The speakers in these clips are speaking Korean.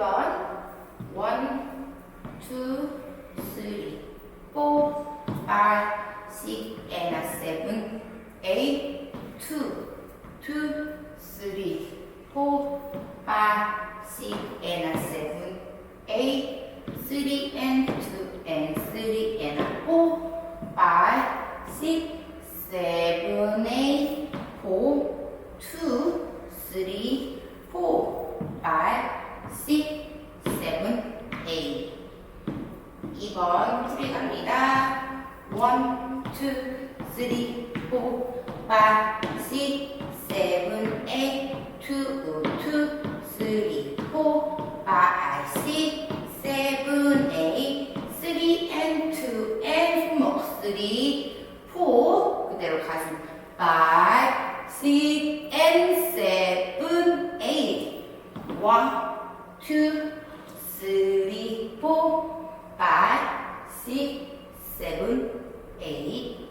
1번 1, and a seven, eight, two, two, three. 4, 5, 6, 7, 8, 2, 2, 3, 4, 5, 6, 7, 8, 3 and 2 and more 3, 4 그대로 가슴 5, 6 and 7, 8 1, 2, 3, 4, five, six, seven, eight.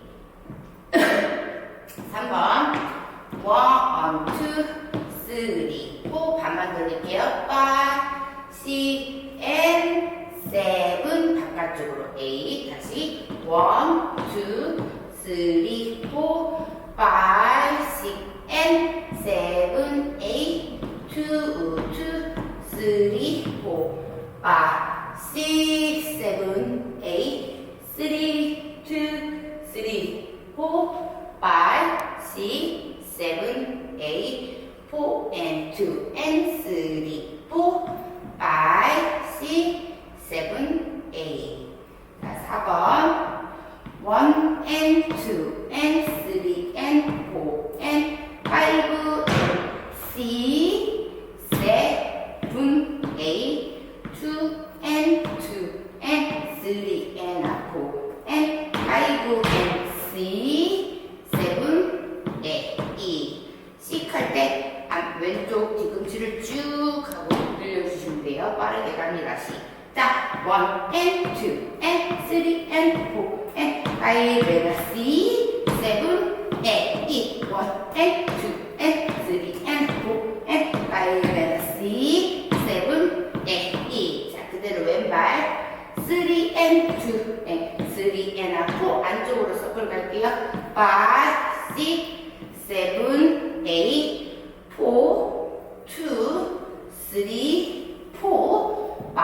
3 다시 1, 2, 3, 4, 5, 6, and 7, 8, 2, 2, 3, 4, 5, 6, seven, eight, two and two and three and a four and five and six, seven, eight. 씩할 때 안- 왼쪽 뒤꿈치를 쭉 하고 늘려주시면 돼요. 빠르게 갑니다. 시작. one and two and three and four and five and six, seven, eight. one and two 5, 6, 7, 8, 4, 2, 3, 4, 5,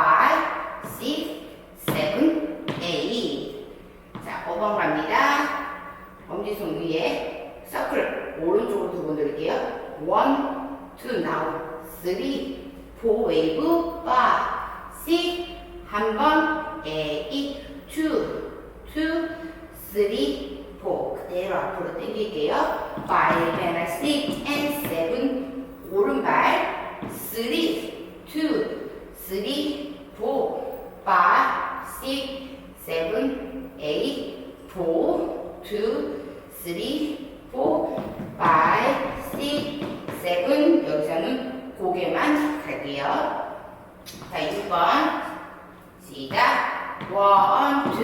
6, 7, 8. 자, 5번 갑니다. 엄지손 위에 서클 오른쪽으로 두 번 돌릴게요. 1, 2, now. 3, 4, 웨이브, 5, 6, 한번 8, 2, 2, 3, 4. 얘로 앞으로 당길게요. 5 and 6 and 7 오른발. 3, 2, 3, 4, 5, 6, 7, 8, 4, 2, 3, 4, 5, 6, 7 여기서는 고개만 갈게요. 자, 6번. 시작. 1,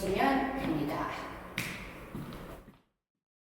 oportunidad